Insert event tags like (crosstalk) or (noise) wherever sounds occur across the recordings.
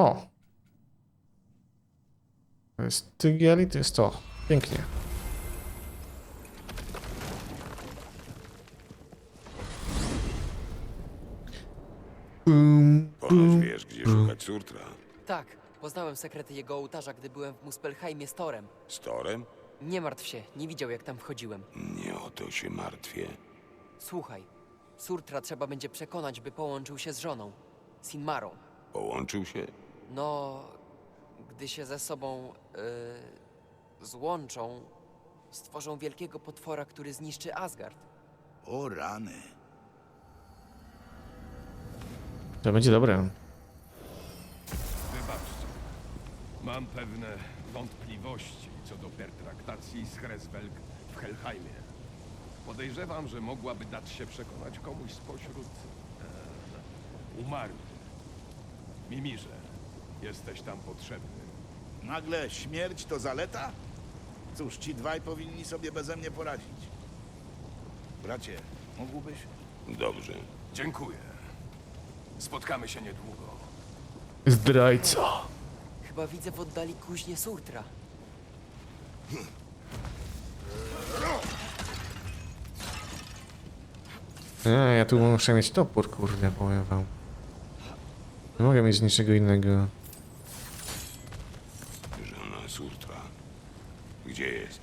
O! To jest tygiel i to jest to. Pięknie. Ponoć wiesz, gdzie szukać Surtra. Tak, poznałem sekrety jego ołtarza, gdy byłem w Muspelheimie z Torem. Z Torem? Nie martw się, nie widział jak tam wchodziłem. Nie o to się martwię. Słuchaj, Surtra trzeba będzie przekonać, by połączył się z żoną, Sinmarą. Połączył się? No, gdy się ze sobą yy, złączą, stworzą wielkiego potwora, który zniszczy Asgard. O rany. To będzie dobre. Wybaczcie. Mam pewne wątpliwości co do pertraktacji z Hreswelg w Helheimie. Podejrzewam, że mogłaby dać się przekonać komuś spośród e, umarłych. Mimirze, jesteś tam potrzebny. Nagle śmierć to zaleta? Cóż, ci dwaj powinni sobie beze mnie poradzić. Bracie, mógłbyś? Dobrze. Dziękuję. Spotkamy się niedługo. Zdrajca. Chyba widzę w oddali kuźnię Surtra. Nie, ja tu muszę mieć topór, kurde, powiem wam. Nie mogę mieć niczego innego. Żona Surtra. Gdzie jest?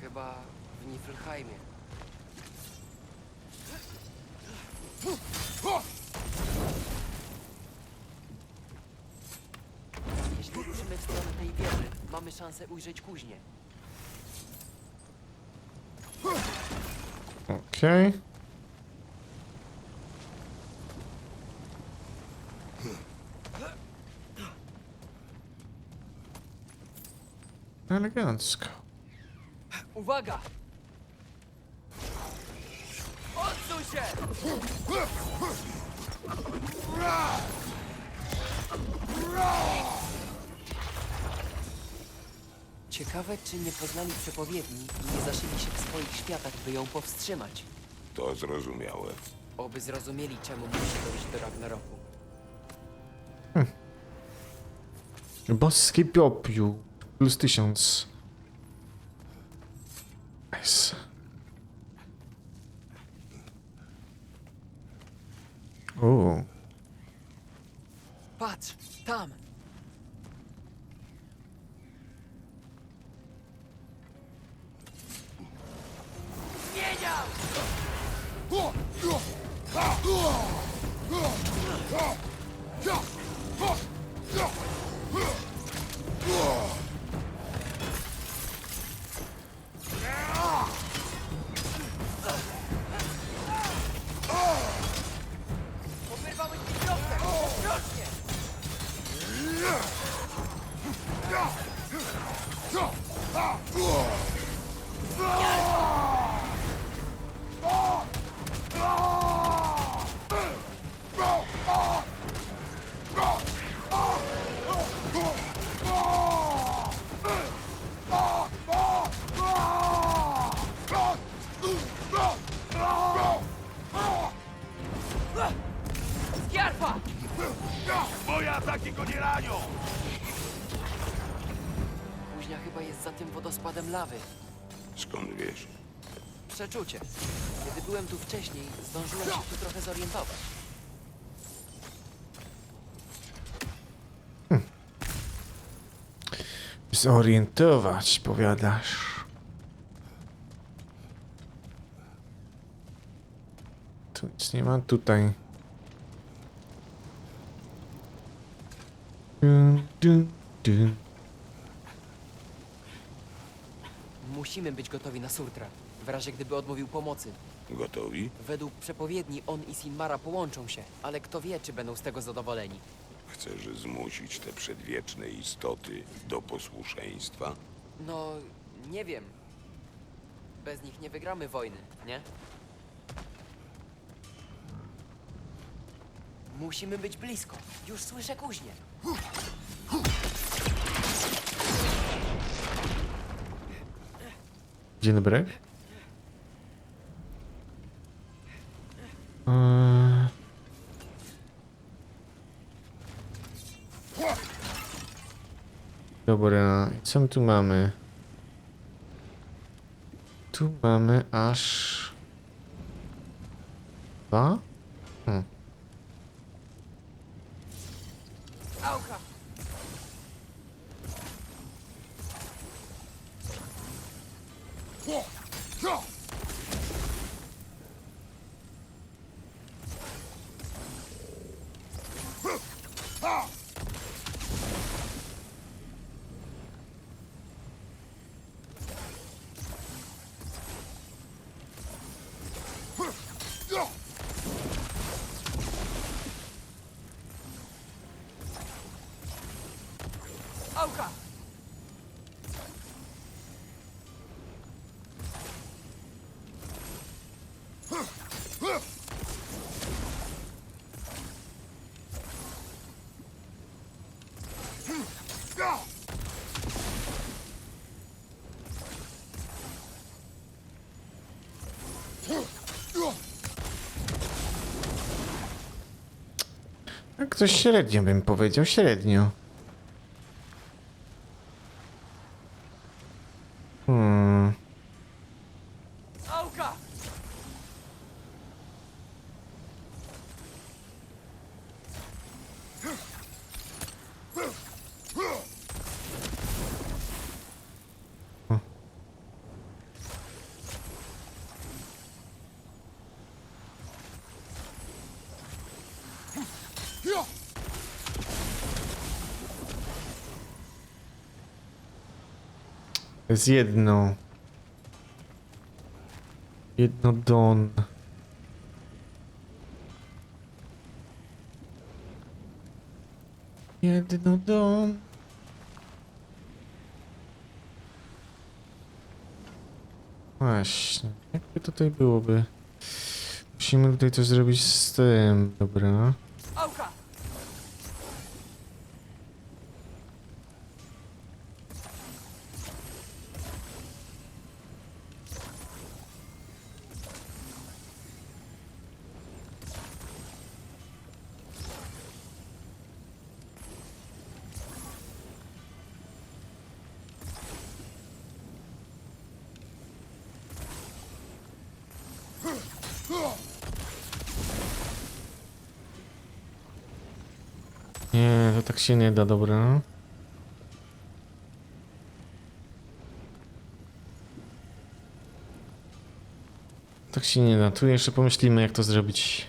Chyba w Niflheimie. Jeśli ruszymy w stronę tej wieży, mamy szansę ujrzeć kuźnię. Okej. Elegancko. Uwaga! Odsuń się! Ciekawe, czy nie poznali przepowiedni i nie zaszyli się w swoich światach, by ją powstrzymać. To zrozumiałe. Oby zrozumieli, czemu musi dojść do Ragnaroku. Boski popiół. Plus tysiąc. Nice. O, Patrz, tam! Wodospadem lawy. Skąd wiesz? Przeczucie. Kiedy byłem tu wcześniej, zdążyłem się tu trochę zorientować. zorientować, powiadasz. Tu nic nie ma, tutaj. Dun, dun, dun. Musimy być gotowi na Surtra, w razie gdyby odmówił pomocy. Gotowi? Według przepowiedni on i Sinmara połączą się, ale kto wie, czy będą z tego zadowoleni. Chcesz zmusić te przedwieczne istoty do posłuszeństwa? No, nie wiem. Bez nich nie wygramy wojny, nie? Musimy być blisko. Już słyszę kuźnię. Dzień dobry. Eee, Dobra, co my tu mamy? Tu mamy aż... Dwa? Hmm. Coś średnio bym powiedział, średnio. Hmm. Auka! Jest jedno. Jedno don. Jedno don. Właśnie. Jakby tutaj byłoby? Musimy tutaj coś zrobić z tym. Dobra. Nie, to tak się nie da, dobra. Tak się nie da. Tu jeszcze pomyślimy, jak to zrobić.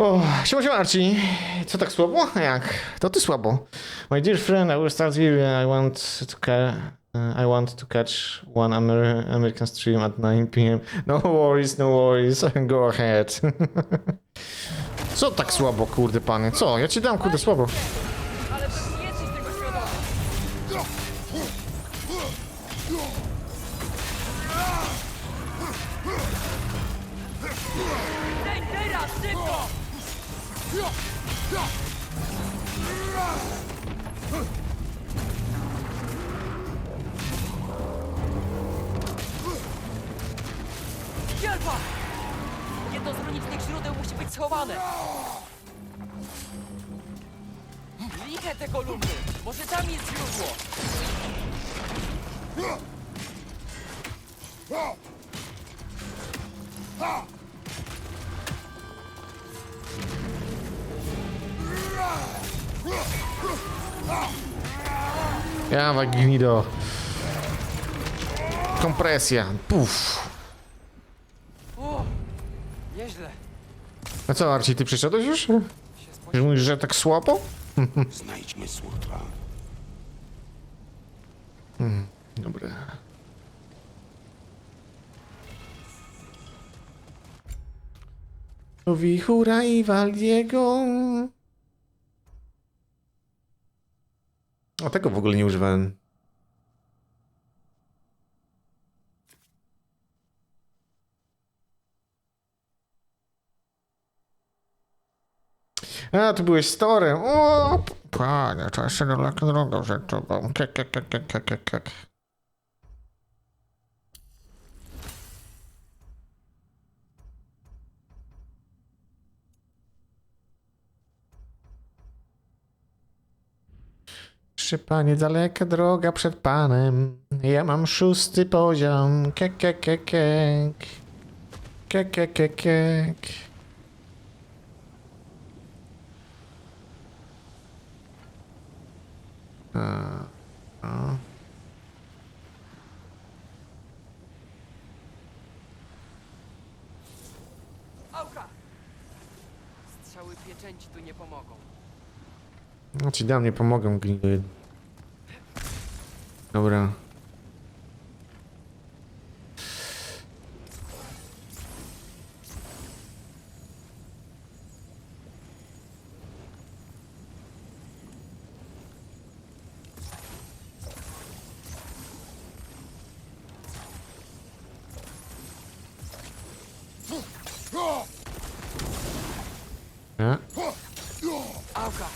O, siema, siema Archie. Co tak słabo? Jak? To ty słabo. My dear friend, I will start here. I want to ca- uh, I want to catch one Amer American stream at 9 p.m. No worries, no worries. (laughs) Go ahead. (laughs) Co tak słabo, kurde panie? Co? Ja ci dam, kurde, słabo. Schowane. Liche te kolumny! Może tam jest źródło! Ja Gnido. Kompresja. Puf. A co, Arci, ty przyszedłeś już? Że Mówisz, że tak słabo? Znajdźmy Surtra. Dobra. Wichura i Waldiego. O, tego w ogóle nie używałem. A, tu byłeś storem. O, panie, to jeszcze przed tobą. Kek, kek, kek, kek, kek, kek. Przy panie, daleka droga przed panem. Ja mam szósty poziom. Kek, kek, kek, kek. Kek, kek, kek, kek. A, a. Auka! Strzały pieczęci tu nie pomogą. No ci dam, nie pomogę, gnidy. Dobra. Auka!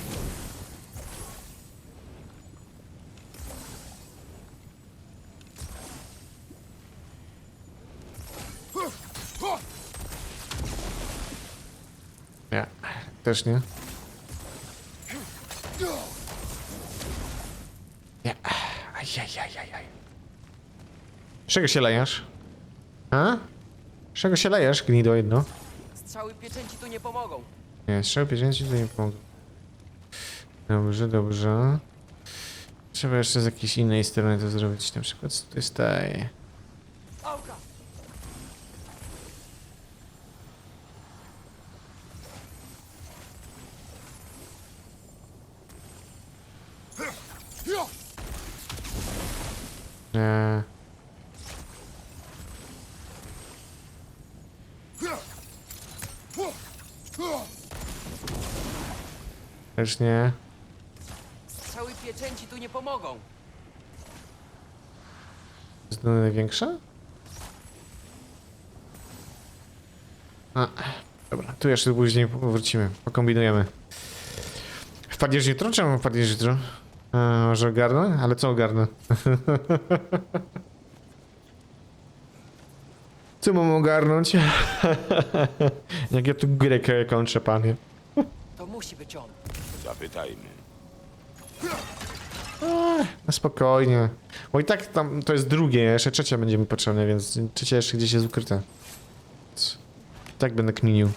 Nie. Też nie. Nie. Ajajajajaj. Czego się lejesz? A? Czego się lejesz, gnido jedno? Pieczęci tu nie pomogą. Nie, strzały pieniędzy to nie pomogą. Dobrze, dobrze. Trzeba jeszcze z jakiejś innej strony to zrobić, na przykład z tutaj staje. Auka! Nie. Też nie. Strzały pieczęci tu nie pomogą. Jest to największa? A, dobra, tu jeszcze później wrócimy, pokombinujemy. Wpadniesz jutro? Czemu wpadniesz jutro? A, może ogarnę? Ale co ogarnę? (laughs) co mam ogarnąć? (laughs) Jak ja tu grę kończę, panie. To musi być on. Zapytajmy. Na spokojnie. Bo i tak tam to jest drugie, jeszcze trzecia będzie mi potrzebna, więc trzecia jeszcze gdzieś jest I tak będę kminił.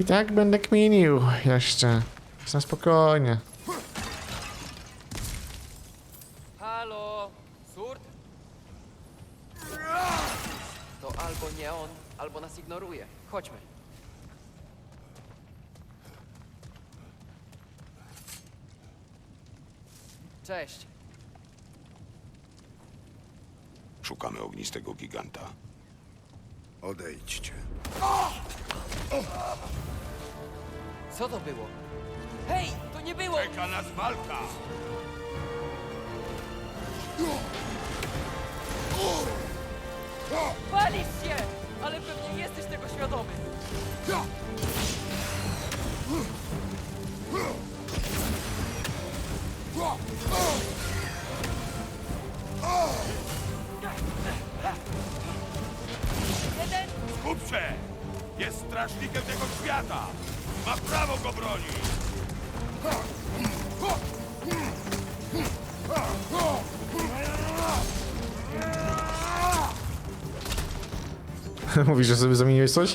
I tak będę kminił jeszcze. Więc Na spokojnie. Palisz się! Ale pewnie jesteś tego świadomy. Jeden, Skup się! Jest strażnikiem tego świata! Ma prawo go bronić! (laughs) Mówisz, że sobie zamieniłeś coś?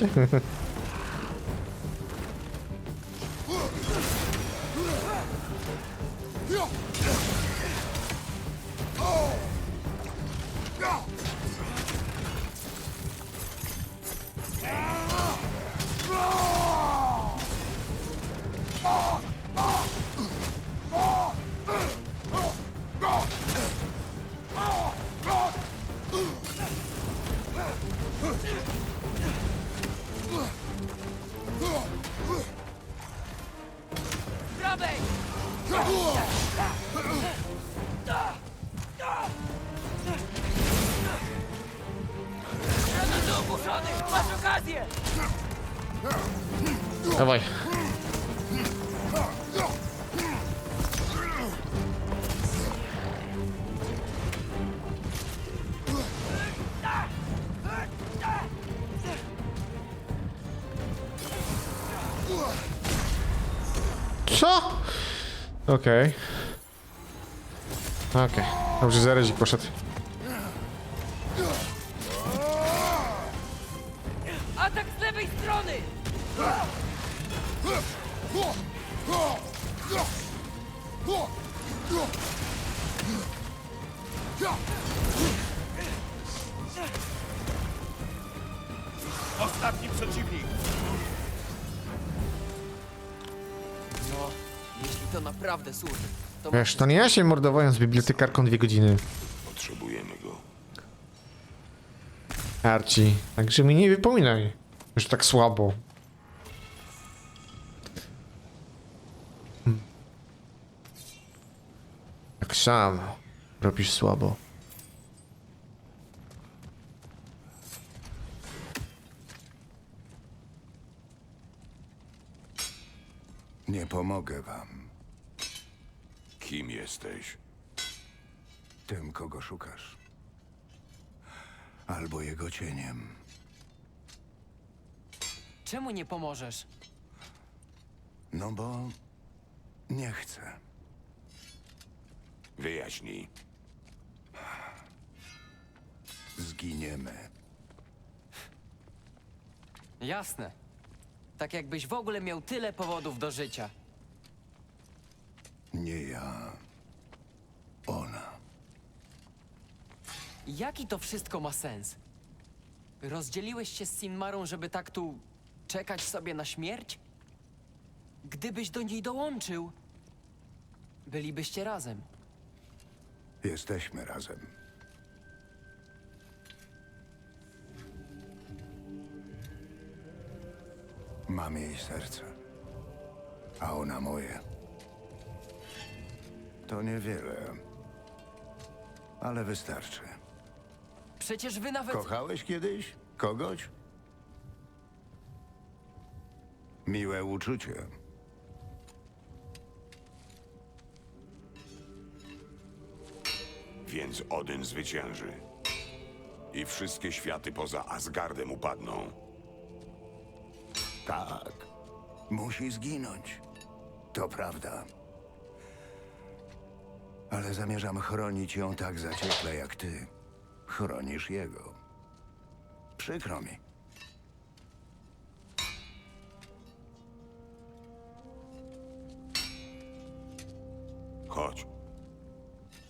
Okej. Okej. Dobrze, zarezik poszedł. Atak z lewej strony! Ostatni przeciwnik! To naprawdę sur, to Wiesz, to nie ja się mordowałem z bibliotekarką dwie godziny. Potrzebujemy go. Arci. Także mi nie wypominaj. Już tak słabo. Hmm. Tak samo. Robisz słabo. Nie pomogę wam. Kim jesteś? Tym, kogo szukasz. Albo jego cieniem. czemu nie pomożesz? No bo nie chcę. Wyjaśnij. Zginiemy. Jasne. Tak jakbyś w ogóle miał tyle powodów do życia. Nie ja. Ona. Jaki to wszystko ma sens? Rozdzieliłeś się z Sinmarą, żeby tak tu czekać sobie na śmierć? Gdybyś do niej dołączył, bylibyście razem. Jesteśmy razem. Mam jej serce, a ona moje. To niewiele, ale wystarczy. Przecież wy nawet. Kochałeś kiedyś kogoś? Miłe uczucie. Więc Odyn zwycięży. I wszystkie światy poza Asgardem upadną. Tak. Musi zginąć. To prawda. Ale zamierzam chronić ją tak zaciekle jak ty. Chronisz jego. Przykro mi. Chodź.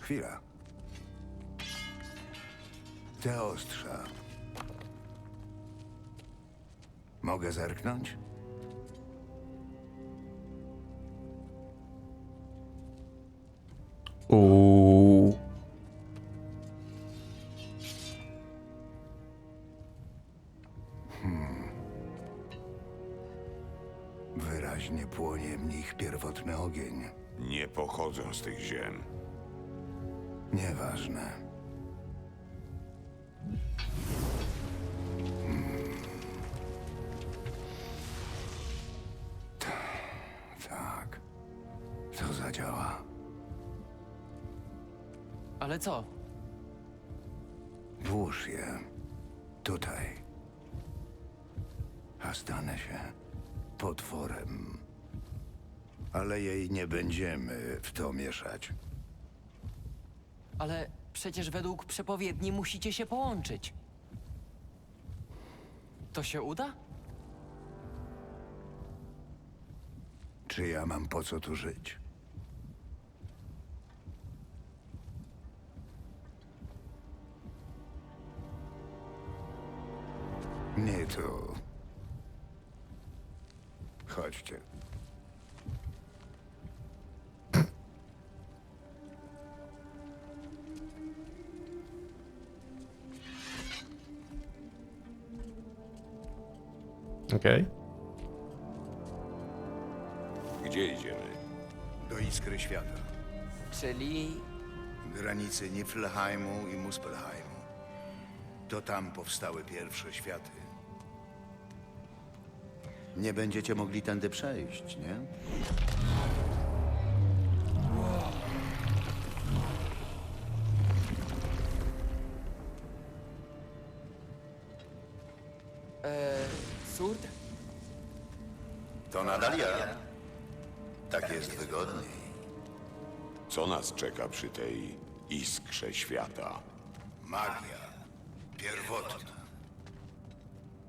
Chwila. Te ostrza. Mogę zerknąć? Uuu. Wyraźnie płonie w nich pierwotny ogień. Nie pochodzę z tych ziem. Nieważne. Ale co? Włóż je. Tutaj. A stanę się potworem. Ale jej nie będziemy w to mieszać. Ale przecież według przepowiedni musicie się połączyć. To się uda? Czy ja mam po co tu żyć? Nie tu. Chodźcie. Okej. Gdzie idziemy? Do Iskry Świata. Czyli Granicy Niflheimu i Muspelheimu. To tam powstały pierwsze światy. Nie będziecie mogli tędy przejść, nie? e, Surd? To nadal ja. Tak jest wygodniej. Co nas czeka przy tej iskrze świata? Magia. Pierwotna.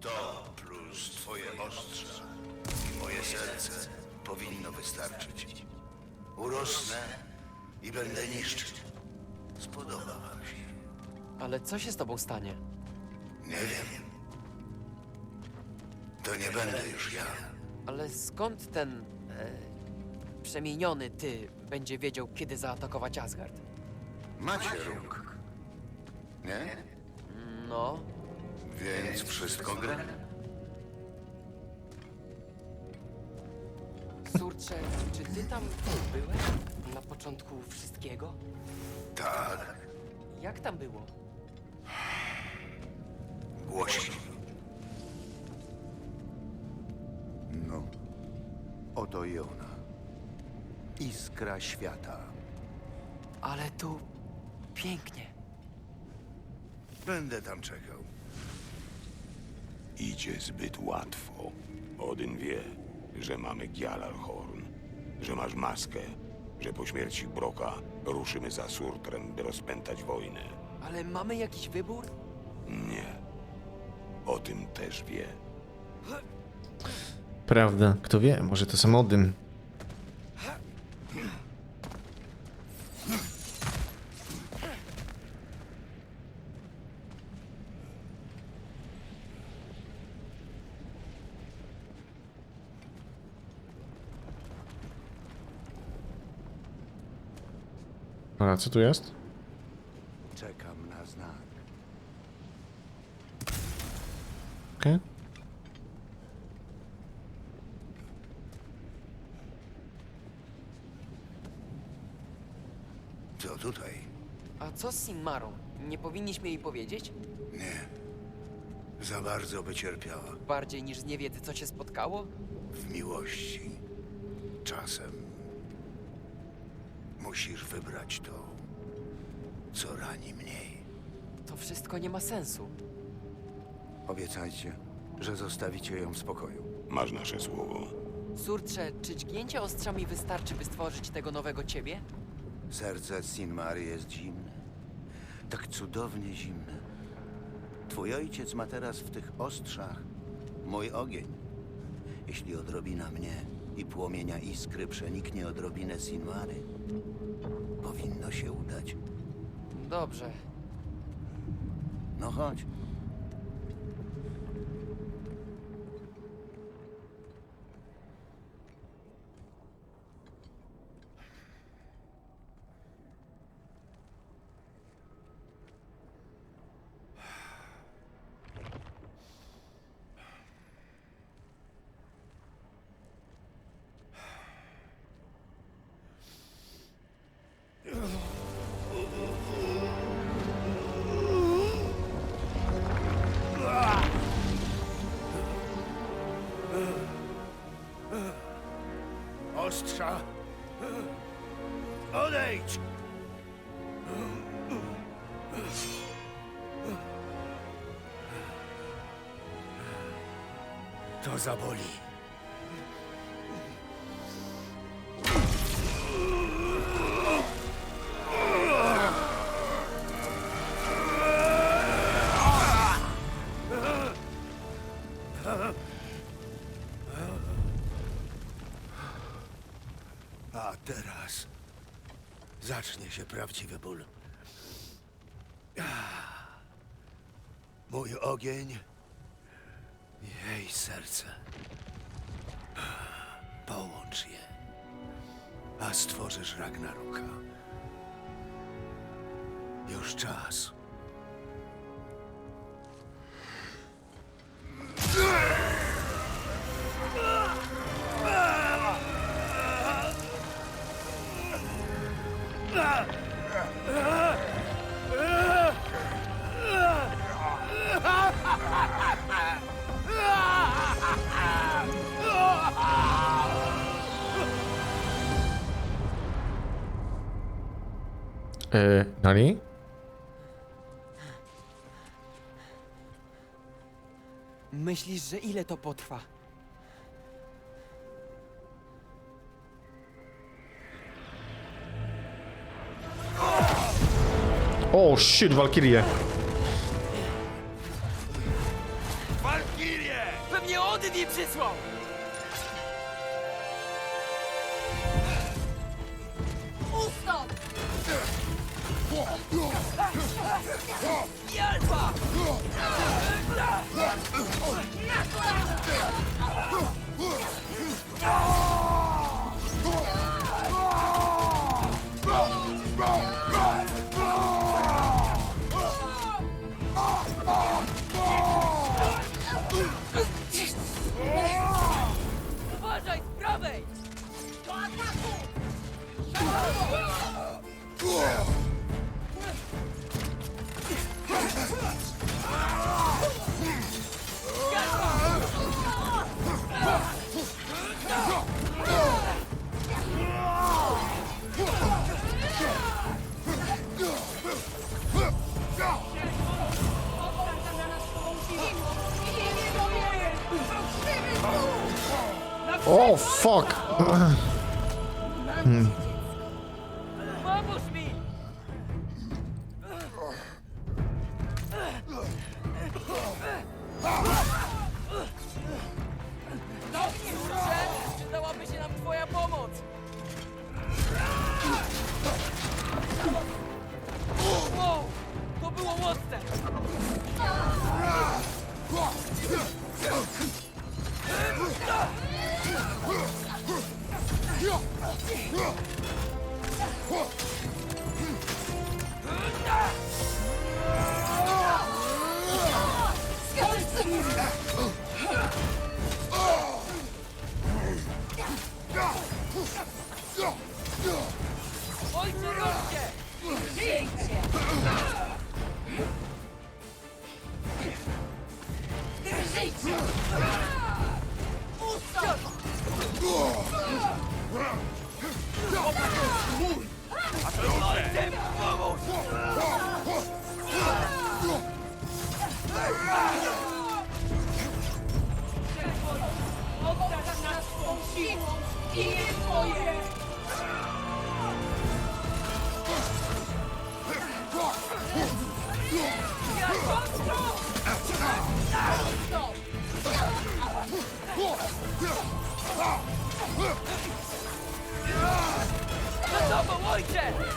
To plus twoje ostrze i moje serce powinno wystarczyć. Urosnę i będę niszczyć. Spodoba wam się. Ale co się z tobą stanie? Nie wiem. To nie będę już ja. Ale skąd ten e, przemieniony ty będzie wiedział, kiedy zaatakować Asgard? Macie róg. Nie? No, Więc wszystko gra? Surcze, czy ty tam byłeś na początku wszystkiego? Tak. Jak tam było? Głośno. No. Oto i ona. Iskra świata. Ale tu pięknie. Będę tam czekał. Idzie zbyt łatwo. Odyn wie, że mamy Gjalarhorn, że masz maskę, że po śmierci Broka ruszymy za Surtrem, by rozpętać wojnę. Ale mamy jakiś wybór? Nie. O tym też wie. Prawda, kto wie, może to samodym. A co tu jest? Czekam na znak. Okej. Co tutaj? A co z Sinmarą? Nie powinniśmy jej powiedzieć? Nie. Za bardzo by cierpiała. Bardziej niż z niewiedzy, co cię spotkało? W miłości. Czasem. Musisz wybrać to, co rani mniej. To wszystko nie ma sensu. Obiecajcie, że zostawicie ją w spokoju. Masz nasze słowo. Surtrze, czy dźgnięcie ostrzami wystarczy, by stworzyć tego nowego ciebie? Serce Sinmary jest zimne. Tak cudownie zimne. Twój ojciec ma teraz w tych ostrzach mój ogień. Jeśli odrobina mnie i płomienia iskry przeniknie odrobinę Sinmary, powinno się udać. Dobrze. No chodź. To zaboli. A teraz zacznie się prawdziwy ból. Mój ogień serce. Połącz je, a stworzysz Ragnaroka. Już czas. Yy, Nani? Myślisz, że ile to potrwa? O, shit, Valkyrie. Pewnie Odyn je przysłał! Jalfa! Uważaj, O, fuck. (clears throat) siłą i nie twoje! Ojcze!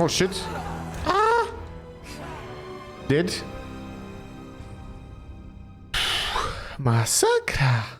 Oh, shit. Ah! Dead. Masakra.